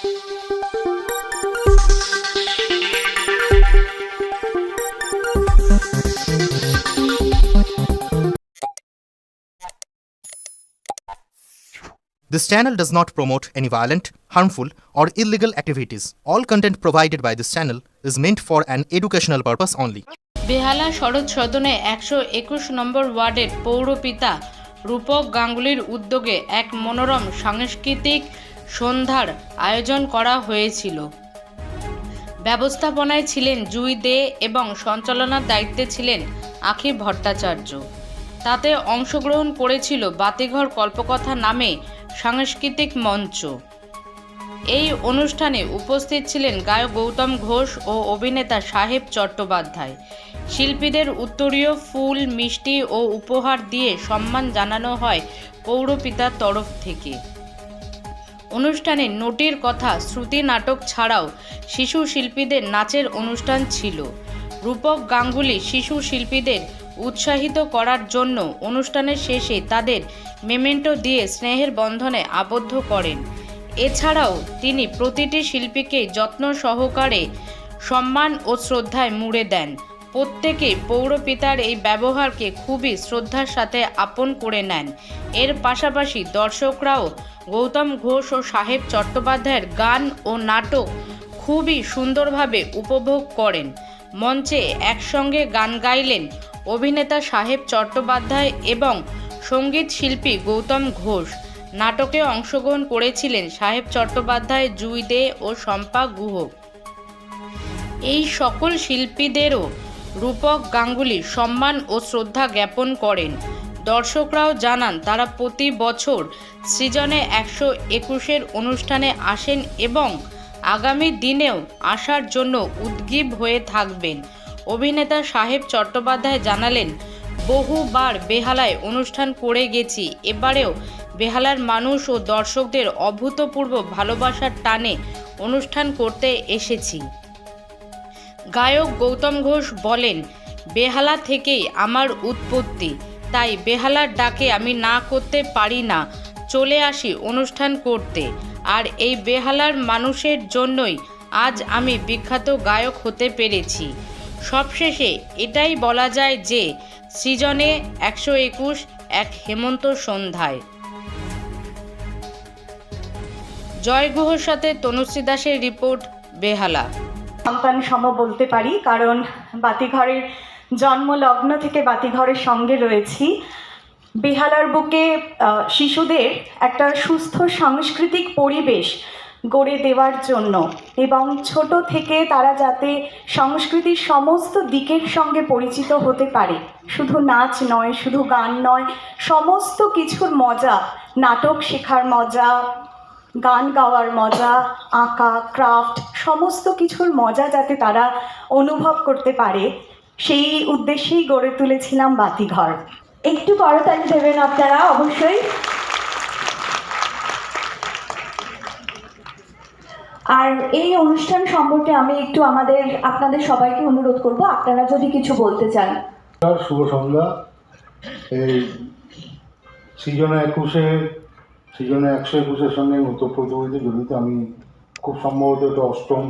This channel does not promote any violent, harmful, or illegal activities. All content provided by this channel is meant for an educational purpose only. বেহালা শরৎ সদনে একশো একুশ নম্বর ওয়ার্ডের পৌরপিতা রূপক গাঙ্গুলির উদ্যোগে এক মনোরম সাংস্কৃতিক সন্ধ্যার আয়োজন করা হয়েছিল। ব্যবস্থাপনায় ছিলেন জুই দে এবং সঞ্চালনার দায়িত্বে ছিলেন আখি ভট্টাচার্য। তাতে অংশগ্রহণ করেছিল বাতিঘর কল্পকথা নামে সাংস্কৃতিক মঞ্চ। এই অনুষ্ঠানে উপস্থিত ছিলেন গায়ক গৌতম ঘোষ ও অভিনেতা সাহেব চট্টোপাধ্যায়। শিল্পীদের উত্তরীয় ফুল, মিষ্টি ও উপহার দিয়ে সম্মান জানানো হয় পৌরপিতার তরফ থেকে। অনুষ্ঠানে নোটির কথা, শ্রুতি নাটক ছাড়াও শিশু শিল্পীদের নাচের অনুষ্ঠান ছিল। রূপক গাঙ্গুলি শিশু শিল্পীদের উৎসাহিত করার জন্য অনুষ্ঠানের শেষে তাদের মেমেন্টো দিয়ে স্নেহের বন্ধনে আবদ্ধ করেন। এছাড়াও তিনি প্রতিটি শিল্পীকে যত্ন সহকারে সম্মান ও শ্রদ্ধায় মুড়ে দেন। প্রত্যেকেই পৌরপিতার এই ব্যবহারকে খুবই শ্রদ্ধার সাথে আপন করে নেন। এর পাশাপাশি দর্শকরাও গৌতম ঘোষ ও সাহেব চট্টোপাধ্যায়ের গান ও নাটক খুবই সুন্দরভাবে উপভোগ করেন। মঞ্চে একসঙ্গে গান গাইলেন অভিনেতা সাহেব চট্টোপাধ্যায় এবং সংগীত শিল্পী গৌতম ঘোষ। নাটকে অংশগ্রহণ করেছিলেন সাহেব চট্টোপাধ্যায়, জুই দে ও শম্পা গুহ। এই সকল শিল্পীদেরও রূপক গাঙ্গুলি সম্মান ও শ্রদ্ধা জ্ঞাপন করেন। দর্শকরাও জানান, তারা প্রতি বছর সৃজনে একশো একুশের অনুষ্ঠানে আসেন এবং আগামী দিনেও আসার জন্য উদ্গীব হয়ে থাকবেন। অভিনেতা সাহেব চট্টোপাধ্যায় জানালেন, বহুবার বেহালায় অনুষ্ঠান করে গেছি, এবারেও বেহালার মানুষ ও দর্শকদের অভূতপূর্ব ভালোবাসার টানে অনুষ্ঠান করতে এসেছি। গায়ক গৌতম ঘোষ বলেন, বেহালা থেকেই আমার উৎপত্তি। তাই বেহালার ডাকে আমি না করতে পারি না। চলে আসি অনুষ্ঠান করতে। আর এই বেহালার মানুষের জন্যই আজ আমি বিখ্যাত গায়ক হতে পেরেছি। সবশেষে এটাই বলা যায় যে, সৃজনে একশো একুশ, এক হেমন্ত সন্ধ্যায়। জয় গুহর সাথে তনুশ্রী দাসের রিপোর্ট, বেহালা। সন্তান সম বলতে পারি, কারণ বাতিঘরের জন্ম লগ্ন থেকে বাতিঘরের সঙ্গে রয়েছি। বেহালার বুকে শিশুদের একটা সুস্থ সাংস্কৃতিক পরিবেশ গড়ে দেওয়ার জন্য এবং ছোট থেকে তারা যাতে সংস্কৃতির সমস্ত দিকের সঙ্গে পরিচিত হতে পারে, শুধু নাচ নয়, শুধু গান নয়, সমস্ত কিছুর মজা, নাটক শেখার মজা গান গাওয়ার মজা, আঁকা ক্রাফট সমস্ত কিছুর মজা যাতে তারা অনুভব করতে পারে, সেই উদ্দেশ্যেই গড়ে তুলেছিলাম বাতিঘর। একটু করতালি দেবেন আপনারা অবশ্যই। আর এই অনুষ্ঠান সম্পর্কে আমি একটু আমাদের, আপনাদের সবাইকে অনুরোধ করব, আপনারা যদি কিছু বলতে চান। শুভ সন্ধ্যা। এই সিজনে একুশে সিজনে একশো একুশের সঙ্গে প্রতিযোগিতা জড়িত। আমি খুব সম্ভবত এটা অষ্টম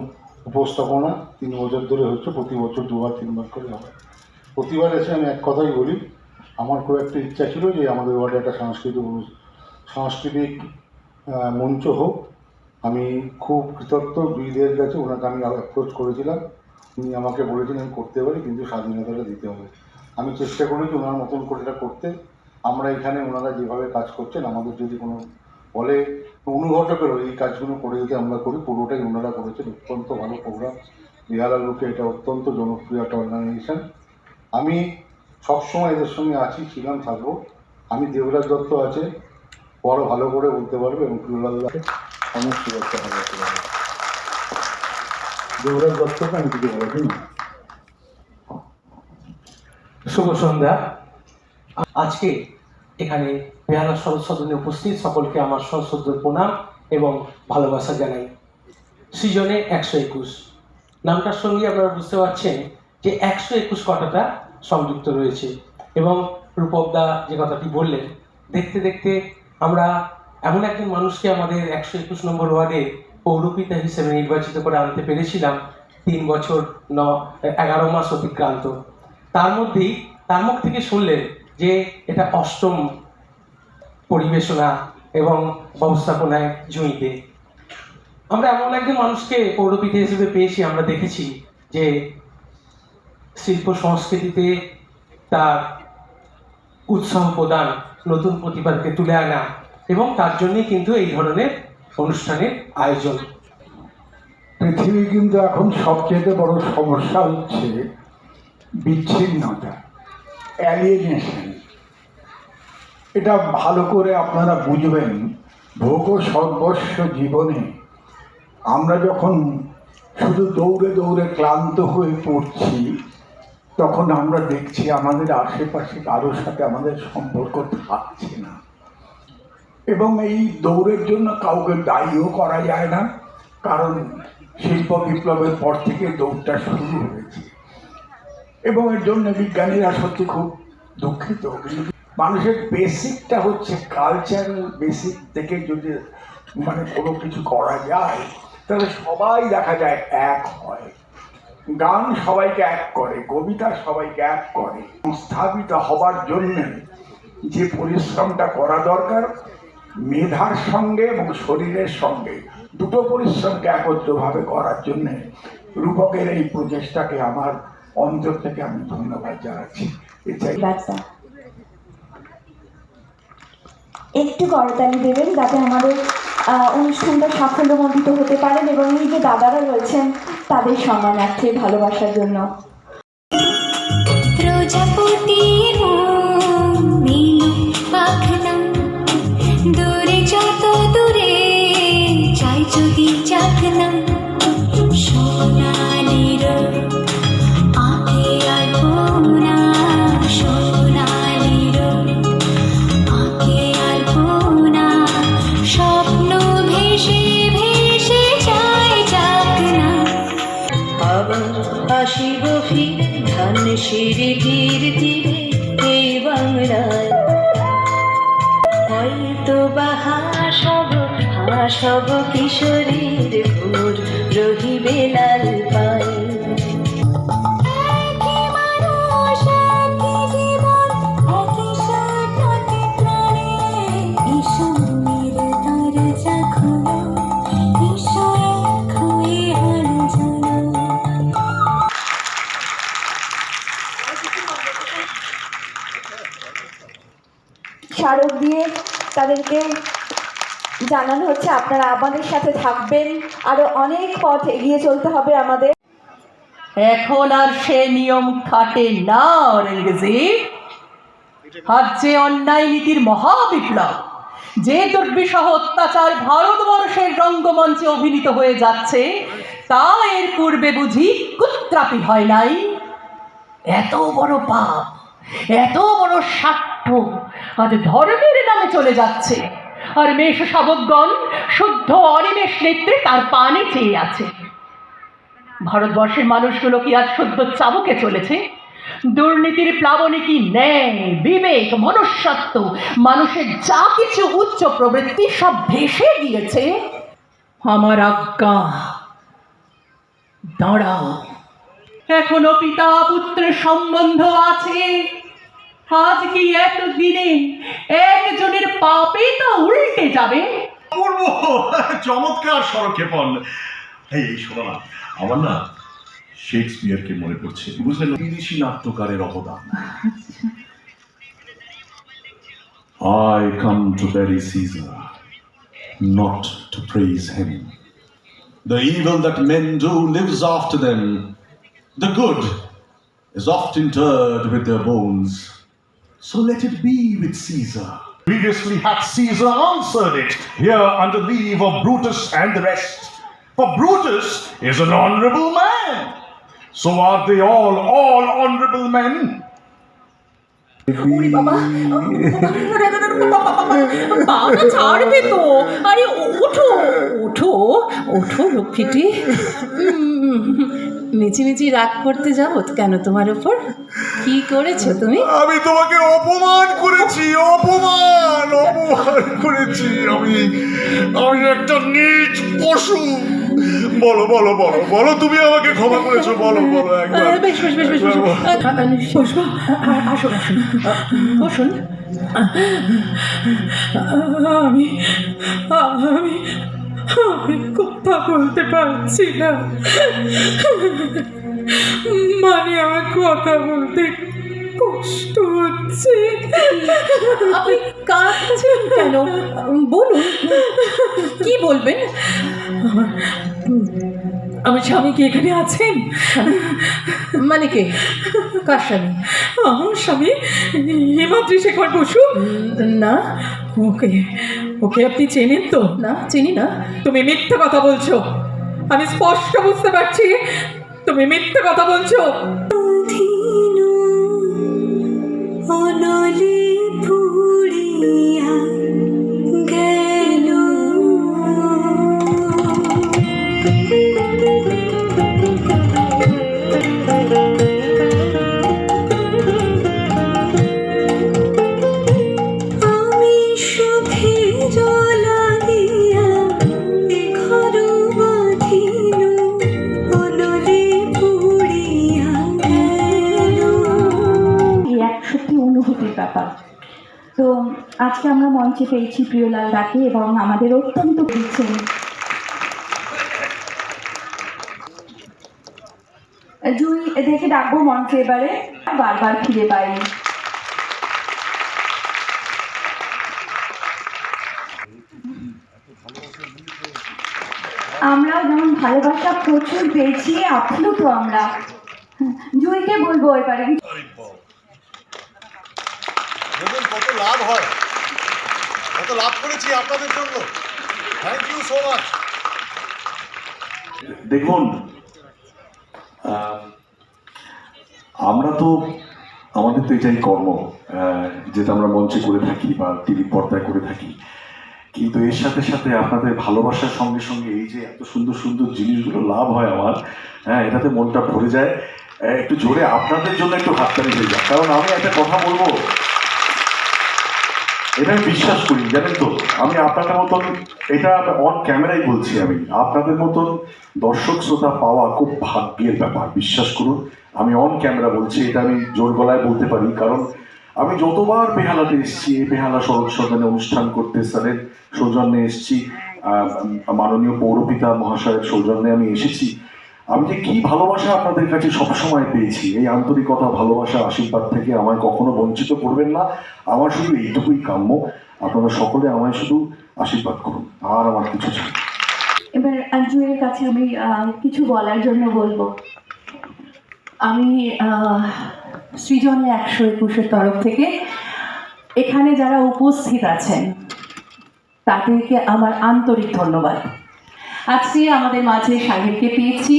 উপস্থাপনা, তিন বছর ধরে হচ্ছে, প্রতি বছর দুবার, তিনবার করে হবে। প্রতিবার এসে আমি এক কথাই বলি, আমার খুব একটা ইচ্ছা ছিল যে আমাদের ওয়ার্ডে একটা সাংস্কৃতিক সাংস্কৃতিক মঞ্চ হোক। আমি খুব কৃতজ্ঞ বিদের কাছে ওনাকে আমি অ্যাপ্রোচ করেছিলাম। উনি আমাকে বলেছিলেন, আমি করতে পারি, কিন্তু স্বাধীনতাটা দিতে হবে। আমি চেষ্টা করেছি ওনার মতন করে এটা করতে। আমরা এখানে ওনারা যেভাবে কাজ করছেন, আমাদের যদি কোনো বলে অনুঘটকেরও এই কাজগুলো করে দিতে আমরা করি, পুরোটাই ওনারা করেছেন। অত্যন্ত ভালো প্রোগ্রাম বিহালার লোকে এটা অত্যন্ত জনপ্রিয় একটা অর্গানাইজেশন আমি সবসময় এদের সঙ্গে আছি, ছিলাম, থাকব। আমি দেবরাজ দত্ত আছে, বড় ভালো করে বলতে পারবে এবং প্রিয়লাল অনেক শুভেচ্ছা। দেবরাজ দত্তকে আমি কিছু বলেছি শুভ সন্ধ্যা। আজকে এখানে শরৎ সদনে উপস্থিত সকলকে আমার সশ্রদ্ধ প্রণাম এবং ভালোবাসা জানাই। সৃজনে একশো একুশ। নামটার সঙ্গে আপনারা বুঝতে পারছেন যে একশো একুশ কথাটা সংযুক্ত রয়েছে এবং রূপকদা যে কথাটি বললেন, দেখতে দেখতে আমরা এমন একজন মানুষকে আমাদের একশো একুশ নম্বর ওয়ার্ডে পৌরপিতা হিসেবে নির্বাচিত করে আনতে পেরেছিলাম তিন বছর ন, এগারো মাস অতিক্রান্ত। তার মধ্যেই তার মুখ থেকে শুনলেন যে এটা অষ্টম পরিবেশনা এবং ব্যবস্থাপনায় জুঁইতে আমরা এমন একজন মানুষকে পৌরপিতা হিসেবে পেয়েছি, আমরা দেখেছি যে শিল্প সংস্কৃতিতে তার উৎসাহ প্রদান, নতুন প্রতিভাকে তুলে আনা এবং তার জন্যই কিন্তু এই ধরনের অনুষ্ঠানের আয়োজন। পৃথিবী কিন্তু এখন সবচেয়ে বড় সমস্যা হচ্ছে বিচ্ছিন্নতা। অ্যালিয়েনেশন এটা ভালো করে আপনারা বুঝবেন, ভোগ সর্বস্ব জীবনে আমরা যখন শুধু দৌড়ে দৌড়ে ক্লান্ত হয়ে পড়ছি, তখন আমরা দেখছি আমাদের আশেপাশে কারোর সাথে আমাদের সম্পর্ক থাকছে না। এবং এই দৌড়ের জন্য কাউকে দায়ীও করা যায় না, কারণ শিল্প বিপ্লবের পর থেকে দৌড়টা শুরু হয়েছে। এবং এর জন্য বিজ্ঞানীরা সত্যি খুব দুঃখিত। মানুষের বেসিকটা হচ্ছে কালচারাল বেসিক থেকে যদি মানে কোনো কিছু করা যায়, তাহলে সবাই দেখা যায় এক হয়। গান সবাইকে এক করে, কবিতা সবাইকে এক করে। স্থাপিত হবার জন্যে যে পরিশ্রমটা করা দরকার, মেধার সঙ্গে এবং শরীরের সঙ্গে, দুটো পরিশ্রমকে একত্রভাবে করার জন্যে রূপকের এই প্রচেষ্টাকে আমার অন্তর থেকে আমি ধন্যবাদ জানাচ্ছি। একটু করতালি দেবেন যাতে আমাদের অনুষ্ঠানটা সাফল্যমণ্ডিত হতে পারেন এবং এই যে দাদারা রয়েছেন, তাদের সম্মানার্থে ভালোবাসার জন্য। সিঁড়ি ধীরে ধীরে বাংলায়। হয়তো বা হাসব হাসব কিশোরীর ভোর রহিবে লাল। তাদেরকে জানানো হচ্ছে, আপনারা আমাদের সাথে থাকবেন। আরও অনেক পথ এগিয়ে চলতে হবে আমাদের। এখন আর সে নিয়ম খাটে না অরেঙ্গজেব হচ্ছে অন্যায় নীতির মহাবিপ্লব, যে দুর্বিষহ অত্যাচার ভারতবর্ষের রঙ্গমঞ্চে অভিনীত হয়ে যাচ্ছে, তা এর পূর্বে বুঝি কুত্রাপি হয় নাই। এত বড় পাপ। এত বড় স্বার্থ আজ ধর্মের নামে চলে যাচ্ছে। আর মেষ শাবকগণ শুদ্ধ অনিমেষ নেত্রে তার পানে চেয়ে আছে। ভারতবর্ষের মানুষগুলো কি আজ সদ্য চাবুকে চলেছে? দুর্নীতির প্লাবনে কি ন্যায়, বিবেক, মনুষ্যত্ব, মানুষের যা কিছু উচ্চ প্রবৃত্তি সব ভেসে গিয়েছে। আমার আজ্ঞা, দাঁড়াও। এখনও পিতা পুত্রের সম্বন্ধ আছে। আজ কি একদিনে একজনের পাপে তা উল্টে যাবে অপূর্ব চমৎকার সরক্ষেপণ এই শোনো না আমার না শেক্সপিয়ারকে মনে পড়ছে বুঝলেন বিদেশি নাট্যকারের অবদান I come to bury Caesar, not to praise him. The evil that men do lives after them. The good is oft interred with their bones. So let it be with Caesar. Previously hath Caesar answered it, here under leave of Brutus and the rest. For Brutus is an honorable man. So are they all, all honorable men. ওরে বাবা বাবা ছাড়বে তো আরে ওঠো ওঠো ওঠো লক্ষ্মীটি মিছিমিছি রাগ করতে যাব কেন তোমার ওপর কি করেছ তুমি? আমি তোমাকে অপমান করেছি, অপমান অপমান করেছি। আমি আমি একটা নিজ পশু। বলো বলো বলো বলো তুমি আমাকে ক্ষমা করেছ বলো বলো একবার। বেশ বেশ বেশ বেশ আসুন আসুন। বসুন। আমি আমি আমি কথা বলতে পারছি না। মানে আমার কথা বলতে কষ্ট হচ্ছে। আপনি কাঁদছেন কেন? বলুন। কি বলবেন? আমার স্বামী কি এখানে আছেন? মানে কে? কার স্বামী? আমার স্বামী হিমাদ্রি শেখর বসু। না। ওকে ওকে আপনি চেনেন তো? না চিনি না। তুমি মিথ্যে কথা বলছো। আমি স্পষ্ট বুঝতে পারছি। তুমি মিথ্যে কথা বলছো। অধীন অনলে পুড়িয়া মঞ্চে পেয়েছি প্রিয়লাল দাকে এবং আমাদের অত্যন্ত দিচ্ছেন। জুই দেখে ডাকবো মঞ্চে এবারে। বারবার ফিরে পাই। আমরাও যেমন ভালোবাসা প্রচুর পেয়েছি, আপ্লুত আমরা। জুইকে বলব এবারে। লাভ হয়। কত লাভ করেছি আপনাদের জন্য। থ্যাংক ইউ সো মাচ দেখুন আমরা তো, আমাদের তো এটাই কর্ম যেটা আমরা মঞ্চে করে থাকি বা টিভি পর্দায় করে থাকি। কিন্তু এর সাথে সাথে আপনাদের ভালোবাসার সঙ্গে সঙ্গে এই যে এত সুন্দর সুন্দর জিনিসগুলো লাভ হয় আমার হ্যাঁ এটাতে মনটা ভরে যায়। একটু জোরে আপনাদের জন্য একটু হাততালি হয়ে যায় কারণ আমি একটা কথা বলব এটা আমি বিশ্বাস করি, জানেন তো? আমি আপনাদের মতন, এটা অন ক্যামেরাই বলছি আমি। আপনাদের মতন দর্শক শ্রোতা পাওয়া খুব ভাগ্যের ব্যাপার, বিশ্বাস করুন। আমি অন ক্যামেরা বলছি, এটা আমি জোর গলায় বলতে পারি, কারণ আমি যতবার বেহালাতে এসেছি, এই বেহালা শরৎ সদনে অনুষ্ঠান করতে স্যারের সৌজন্যে এসেছি মাননীয় পৌরপিতা মহাশয়ের সৌজন্যে আমি এসেছি আমি যে কি ভালোবাসা আপনাদের কাছে সবসময় পেয়েছি, এই আন্তরিকতা, ভালোবাসা, আশীর্বাদ থেকে আমায় কখনো বঞ্চিত করবেন না। আমার শুধু এইটুকুই কাম্য। আপনারা সকলে আমায় শুধু আশীর্বাদ করুন, আর আমার কিছু চাই এবার জুয়ের কাছে আমি কিছু বলার জন্য বলব। আমি সৃজনে একশো একুশের তরফ থেকে এখানে যারা উপস্থিত আছেন, তাদেরকে আমার আন্তরিক ধন্যবাদ। আজকে আমাদের মাঝে সাহেবকে পেয়েছি।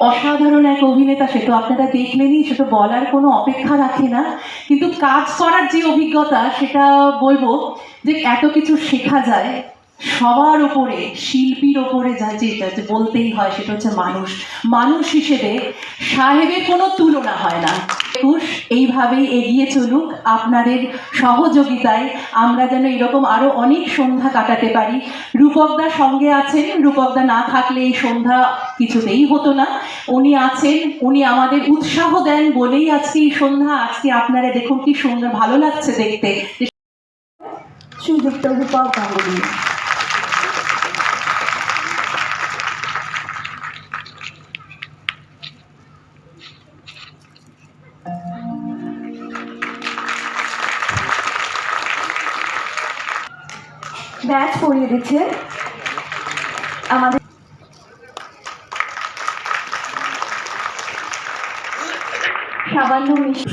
অসাধারণ এক অভিনেতা, সে তো আপনারা দেখলেনই, সে তো বলার কোনো অপেক্ষা রাখে না। কিন্তু কাজ করার যে অভিজ্ঞতা, সেটা বলব যে এত কিছু শেখা যায়, সবার ওপরে শিল্পীর ওপরে যা যেটা বলতেই হয়, সেটা হচ্ছে মানুষ। মানুষ হিসেবে সাহেবের কোনো তুলনা হয় না। একুশ এইভাবেই এগিয়ে চলুক আপনাদের সহযোগিতায়। আমরা যেন এরকম আরও অনেক সন্ধ্যা কাটাতে পারি। রূপকদা সঙ্গে আছেন। রূপকদা না থাকলে এই সন্ধ্যা কিছুতেই হতো না। উনি আছেন। উনি আমাদের উৎসাহ দেন বলেই আজকে এই সন্ধ্যা। আজকে আপনারা দেখুন কি সুন্দর, ভালো লাগছে দেখতে। শ্রীযুক্ত রূপক গাঙ্গুলি। ব্যাচ পরিয়ে দিচ্ছে। আমাদের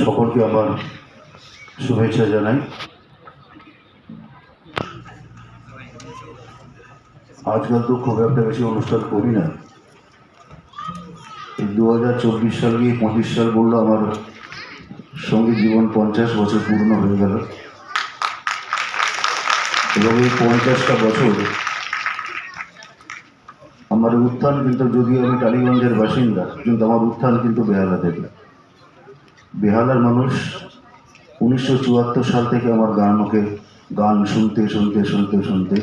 সকলকে আবার শুভেচ্ছা জানাই। আজকাল তো খুব একটা বেশি অনুষ্ঠান করি না। দু হাজার চব্বিশ সাল গিয়ে পঁচিশ সাল বলল আমার সংগীত জীবন পঞ্চাশ বছর পূর্ণ হয়ে গেল। এবং এই পঞ্চাশটা বছর আমার উত্থান কিন্তু যদিও আমি টালিগঞ্জের বাসিন্দা, কিন্তু আমার উত্থান কিন্তু বেহালা থেকে বেহালার মানুষ উনিশশো চুয়াত্তর সাল থেকে আমার গান আমাকে গান শুনতে শুনতে শুনতে শুনতে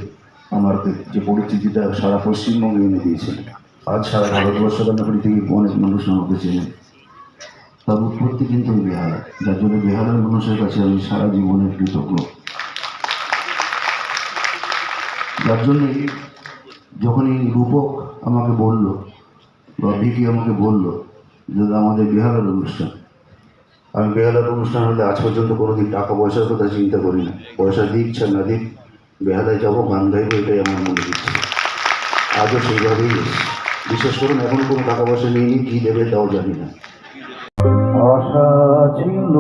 আমার যে পরিচিতিটা সারা পশ্চিমবঙ্গে এনে দিয়েছে। আজ সারা ভারতবর্ষ কেন পৃথিবীর অনেক মানুষ আমাকে চেনে তার উৎপত্তি কিন্তু বেহালা। যার জন্য বেহালার মানুষের কাছে আমি সারা জীবনের কৃতজ্ঞ। যার জন্যে যখন এই রূপক আমাকে বলল, বা ভিকি আমাকে বলল যে আমাদের বেহালার অনুষ্ঠান। আমি বেহালার অনুষ্ঠান হলে আজ পর্যন্ত কোনোদিন টাকা পয়সার কথা চিন্তা করি না। পয়সা দিক ছাড় না দিক, বেহালায় যাব গান গাইবো এটাই আমার মনে দিচ্ছে আজও সেইভাবেই বিশেষ করুন, এখন কোনো টাকা পয়সা নিয়ে নিই কী দেবে তাও জানি না। আশা ছিল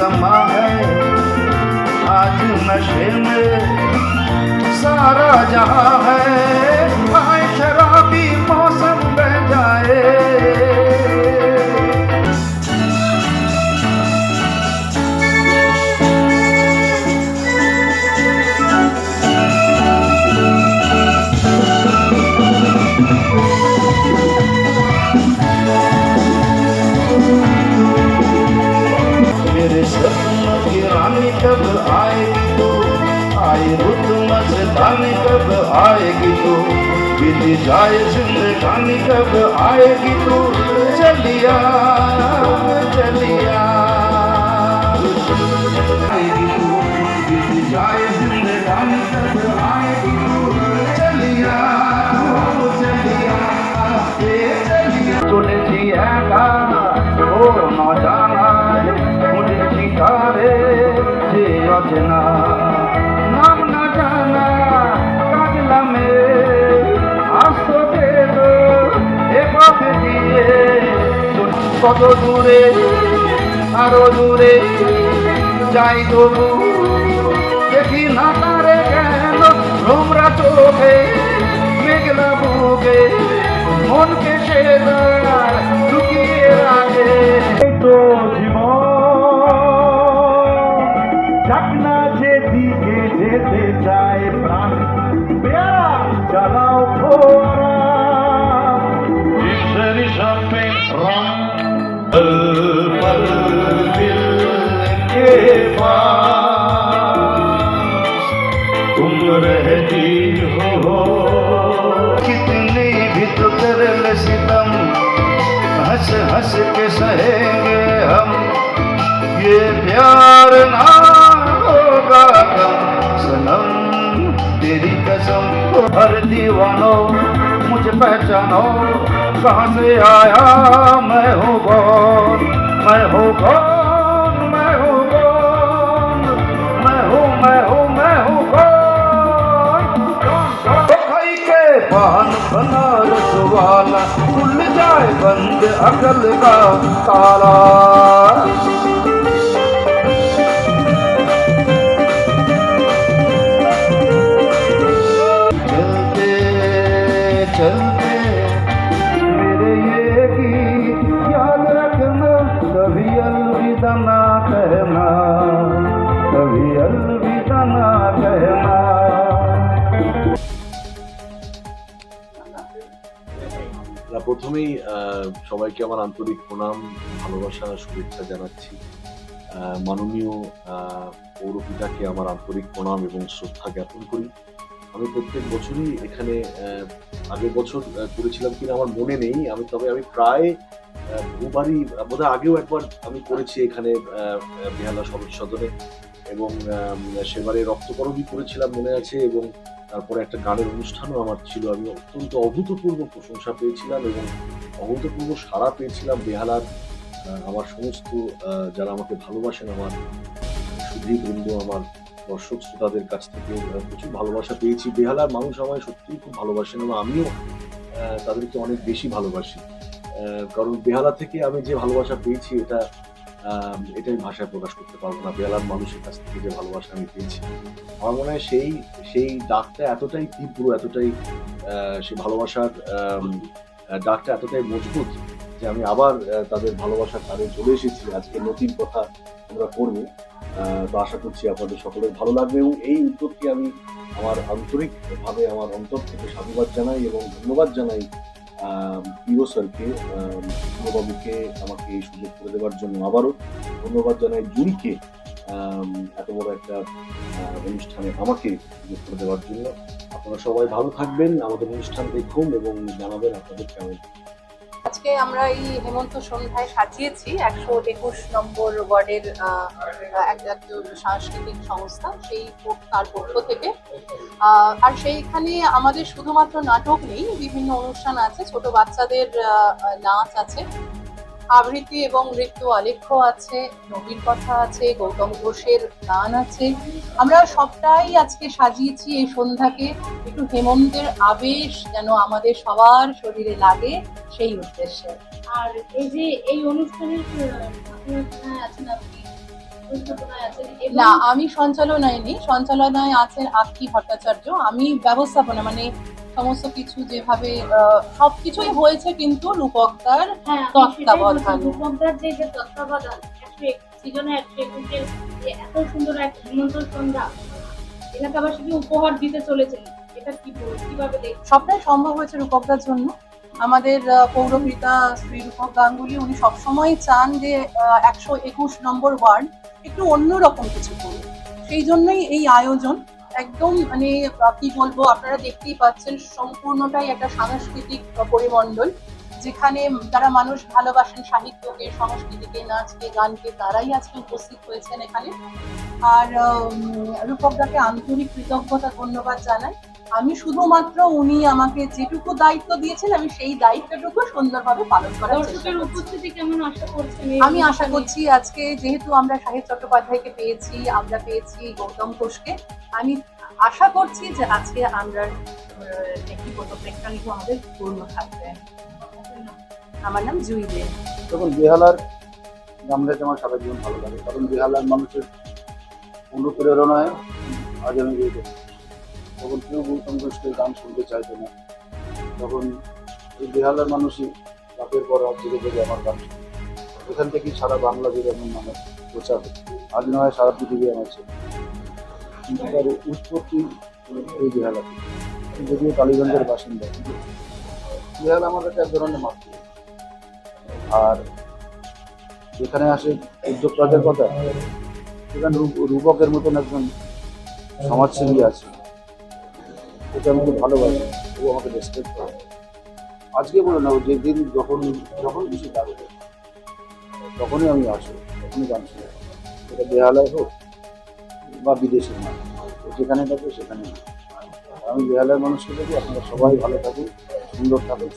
समा है। आज नशे में सारा जहाँ है। आएगी तू बीत जाए जिंदगानी कब आएगी तू चलिया। কত দূরে, আরও দূরে যাই তবু। দেখি না তারে কেন ভোমরা চোখে, মেঘলা বুকে মনকে সে লুকিয়ে রাখে। তো জীবন हर दीवानो, मुझे पहचानो, कहाँ से आया मैं हूँ कौन? मैं हूँ कौन? मैं हूँ कौन? मैं हूँ मैं हूँ मैं हूँ कौन? तो खाई के पान बनारस वाला, खुल जाए बंद अकल का ताला। সবাইকে আমার আন্তরিক প্রণাম, ভালোবাসা, শুভেচ্ছা জানাচ্ছি। মাননীয় পৌরপিতাকে আমার আন্তরিক প্রণাম এবং শ্রদ্ধা জ্ঞাপন করি। আমি প্রত্যেক বছরই এখানে আগের বছর করেছিলাম কিনা আমার মনে নেই। আমি, তবে আমি প্রায় দুবারই বোধহয় আগেও একবার আমি করেছি এখানে বেহালা সদনে এবং সেবারে রক্তকরণই করেছিলাম মনে আছে এবং তারপরে একটা গানের অনুষ্ঠানও আমার ছিল। আমি অত্যন্ত অভূতপূর্ব প্রশংসা পেয়েছিলাম এবং অভূতপূর্ব সাড়া পেয়েছিলাম বেহালার আমার সমস্ত যারা আমাকে ভালোবাসেন, আমার সুধী বৃন্দ আমার দর্শক শ্রোতাদের কাছ থেকে প্রচুর ভালোবাসা পেয়েছি। বেহালার মানুষ আমায় সত্যিই খুব ভালোবাসেন এবং আমিও তাদেরকে অনেক বেশি ভালোবাসি। কারণ বেহালা থেকে আমি যে ভালোবাসা পেয়েছি, এটা এটাই ভাষায় প্রকাশ করতে পারব না। বেহালার মানুষের কাছ থেকে যে ভালোবাসা আমি পেয়েছি। আমার মনে হয় সেই সেই ডাকটা এতটাই তীব্র, এতটাই সেই ভালোবাসার ডাকটা এতটাই মজবুত যে আমি আবার তাদের ভালোবাসার তারে চলে এসেছি। আজকে নতুন কথা আমরা করব। তো আশা করছি আপনাদের সকলের ভালো লাগবে এবং এই উদ্যোগটি আমি আমার আন্তরিকভাবে, আমার অন্তর থেকে সাধুবাদ জানাই এবং ধন্যবাদ জানাই প্রিয় স্যারকে বাবুকে আমাকে এই সুযোগ করে দেওয়ার জন্য আবারও ধন্যবাদ জানাই জুরিকে এত বড় একটা অনুষ্ঠানে আমাকে সুযোগ করে দেওয়ার জন্য। আপনারা সবাই ভালো থাকবেন, আমাদের অনুষ্ঠান দেখুন এবং জানাবেন আপনাদের কেমন আজকে আমরা এই হেমন্ত সন্ধ্যায় সাজিয়েছি একশো একুশ নম্বর ওয়ার্ডের সাংস্কৃতিক সংস্থা, সেই তার পক্ষ থেকে। আর সেইখানে আমাদের শুধুমাত্র নাটক নেই, বিভিন্ন অনুষ্ঠান আছে, ছোট বাচ্চাদের নাচ আছে। আবৃত্তি এবং নৃত্য আলেখ্য আছে নবীর কথা আছে গৌতম ঘোষের গান আছে। আমরা সবটাই আজকে সাজিয়েছি এই সন্ধ্যাকে। একটু হেমন্তের আবেশ যেন আমাদের সবার শরীরে লাগে সেই উদ্দেশ্যে। আর এই যে এই অনুষ্ঠানের আছেন আপনি? না আমি সঞ্চালনায় নেই। সঞ্চালনায় আছেন আক্কি ভট্টাচার্য। আমি ব্যবস্থাপনা মানে সমস্ত কিছু যেভাবে সব কিছুই হয়েছে কিন্তু রূপকদার হ্যাঁ তত্ত্বাবধানে। রূপকদার যে যে তত্ত্বাবধান একশো সিজনে একশো একুশের এত সুন্দর এক হেমন্ত সন্ধ্যা এলাকাবাসীকে উপহার দিতে চলেছেন? এটা কি কীভাবে সবটাই সম্ভব হয়েছে রূপকদার জন্য। আমাদের পৌরপিতা শ্রী রূপক গাঙ্গুলি উনি সবসময় চান যে একশো একুশ নম্বর ওয়ার্ড একটু অন্যরকম কিছু করুন সেই জন্যই এই আয়োজন একদম মানে কি বলব, আপনারা দেখতেই পাচ্ছেন সম্পূর্ণটাই একটা সাংস্কৃতিক পরিমণ্ডল, যেখানে যারা মানুষ ভালোবাসেন সাহিত্যকে, সংস্কৃতিকে, নাচকে, গানকে, তারাই আজকে উপস্থিত হয়েছেন এখানে। আর রূপকদাকে আন্তরিক কৃতজ্ঞতা, ধন্যবাদ জানাই। আমি শুধুমাত্র উনি আমাকে যেটুকু দায়িত্ব দিয়েছেন আমি সেই দায়িত্বটুকু সুন্দরভাবে পালন করার চেষ্টা দর্শকের উপস্থিতি কেমন আশা করছেন? আমি আশা করছি আজকে যেহেতু আমরা সাহিত্য চট্টোপাধ্যায়কে পেয়েছি আমরা পেয়েছি গৌতম ঘোষকে আমি আশা করছি যে আজকে আমরা আহ, একটি প্রেক্ষাগৃহ আমাদের পূর্ণ থাকবে। আমার নাম জুই দে। তখন বেহালার নামটাকে আমার সারা জীবন ভালো লাগে কারণ বেহালার মানুষের অনুপ্রেরণায় আজ আমি। তখন কেউ গৌতম ঘোষকে গান শুনতে চাইতো না। তখন এই বেহালার মানুষই বাপের পর জেগে জেগে আমার গান এখান থেকেই সারা বাংলা জুড়ে আমার নামে প্রচার আজ নয় সারা পৃথিবী আমার কিন্তু তার উৎপত্তি এই বেহালা। যদিও কালীগঞ্জের বাসিন্দা। বেহালা আমার কাছে এক ধরনের মাতৃ। আর যেখানে আসে উদ্যোক্তাদের কথা, সেখানে রূপ- রূপকের মতন একজন সমাজসেবী আছে। ওকে আমি খুব ভালোবাসি, ও আমাকে রেসপেক্ট করে। আজকে বলে না ও যেদিন যখন যখন কিছু লাগবে তখনই আমি আসব, তখনই গান শুনে এটা বেহালায় হোক বা বিদেশের না যেখানে থাকবে সেখানে আমি বেহালার মানুষকে দেখি, আপনারা সবাই ভালো থাকুন, সুন্দর থাকুন।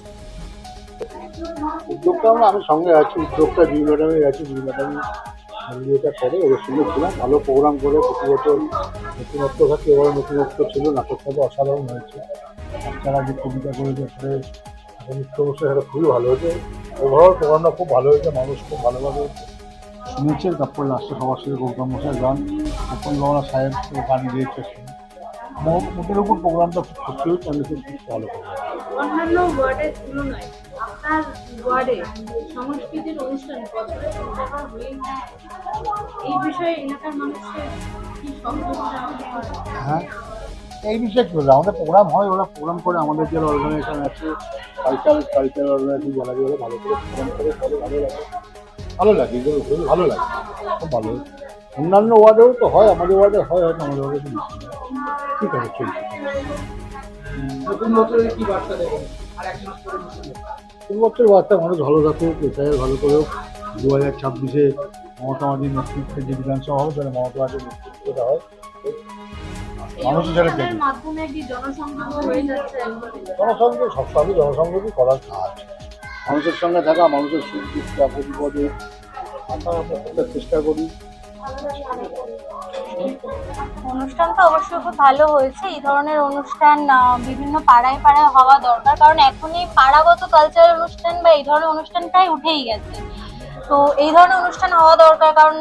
উদ্যোগটা আমরা আমি সঙ্গে আছি, উদ্যোগটা দুই ম্যাডামের আছে দুই এটা করে, ওদের সঙ্গে ছিলাম। ভালো প্রোগ্রাম করে প্রতি বছর নতুনত্ব থাকে এবার নতুনত্ব ছিল নাটকটা তো অসাধারণ হয়েছে। বাচ্চারা যে কবিতা করেছে অনুষ্ঠান সেটা খুবই ভালো হয়েছে। ওভারঅল প্রোগ্রামটা খুব ভালো হয়েছে, মানুষ খুব ভালোভাবে শুনেছে, তারপর লাস্টে সবার সাথে গৌতম মশাই গান গোপাল বাবা সাহেব গান গিয়েছে মোট মোটের উপর প্রোগ্রামটা খুব সত্যি হয়েছে, আমি খুব ভালো অন্যান্য ওয়ার্ডের তুলনায় আপনার ওয়ার্ডে সংস্কৃতির অনুষ্ঠান। এই বিষয়ে এলাকার মানুষের কি হ্যাঁ এই বিষয়ে কি আমাদের প্রোগ্রাম হয় ওরা প্রোগ্রাম করে আমাদের যে অর্গানাইজেশন আছে কালচার কালচার অর্গানাইজেশন যারা ওরা ভালো করে প্রোগ্রাম করে করে ভালো লাগে। ভালো লাগে এগুলো খুবই ভালো লাগে খুব ভালো। অন্যান্য ওয়ার্ডেও তো হয় আমাদের ওয়ার্ডে হয় হয়তো আমাদের ওয়ার্ডে তো বেশি হয়। ঠিক আছে চলছে। নতুন বছরের কি বার্তা দেবেন? আর এক মাস পরে বছর। বাচ্চা মানুষ ভালো থাকুক এসআইয়ের ভালো করুক দু হাজার ছাব্বিশে মমতা মাঝির নেতৃত্বে যে বিধানসভা হবে তাহলে মমতা মাঝির নেতৃত্বটা হয়। এই মানুষ হিসাবে অনুষ্ঠানের দেখি মাধ্যমে একটি জনসংযোগ হয়ে যাচ্ছে? একবারে। জনসংযোগ সবসময় জনসংযোগই করার কাজ। মানুষের সঙ্গে থাকা মানুষের সুখ দুঃখ বিপদে আমরা চেষ্টা করি। অনুষ্ঠানটা অবশ্যই খুব ভালো হয়েছে। এই ধরনের অনুষ্ঠান বিভিন্ন পাড়ায় পাড়ায় হওয়া দরকার। কারণ এখনই পাড়াগত কালচার অনুষ্ঠান বা এই ধরনের অনুষ্ঠান প্রায় উঠেই গেছে। তো এই ধরনের অনুষ্ঠান হওয়া দরকার। কারণ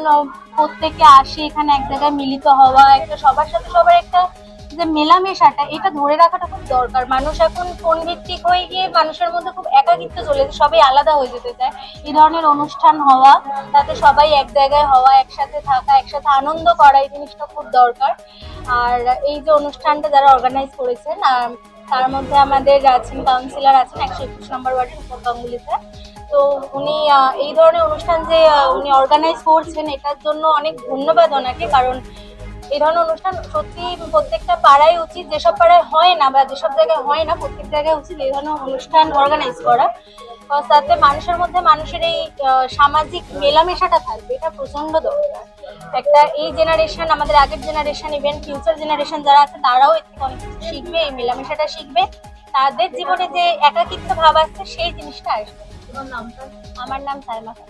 প্রত্যেকে আসে, এখানে এক জায়গায় মিলিত হওয়া, একটা সবার সাথে সবার একটা যে মেলামেশাটা, এটা ধরে রাখাটা খুব দরকার। মানুষ এখন ফোন ভিত্তিক হয়ে গিয়ে মানুষের মধ্যে খুব একাকিত্ব চলে সবাই আলাদা হয়ে যেতে চায়। এই ধরনের অনুষ্ঠান হওয়া, তাতে সবাই এক জায়গায় হওয়া, একসাথে থাকা, একসাথে আনন্দ করা, এই জিনিসটা খুব দরকার। আর এই যে অনুষ্ঠানটা যারা অর্গানাইজ করেছেন তার মধ্যে আমাদের আছেন কাউন্সিলর আছেন, একশো একুশ নম্বর ওয়ার্ডের উপর গাঙ্গুলিতে। তো উনি এই ধরনের অনুষ্ঠান যে উনি অর্গানাইজ করছেন, এটার জন্য অনেক ধন্যবাদ ওনাকে, কারণ এই ধরনের অনুষ্ঠান সত্যি প্রত্যেকটা পাড়ায় উচিত, যেসব পাড়ায় হয় না বা যেসব জায়গায় হয় না, প্রত্যেক জায়গায় উচিত এই ধরনের অনুষ্ঠান অর্গানাইজ করা। তাতে মানুষের মধ্যে মানুষের এই সামাজিক মেলামেশাটা থাকবে, এটা প্রচণ্ড দরকার। একটা এই জেনারেশন আমাদের আগের জেনারেশন ইভেন ফিউচার জেনারেশন যারা আছে, তারাও এর থেকে অনেক কিছু শিখবে, এই মেলামেশাটা শিখবে। তাদের জীবনে যে একাকিত্ব ভাব আসছে, সেই জিনিসটা আসবে। আমার নাম সাইমা খান।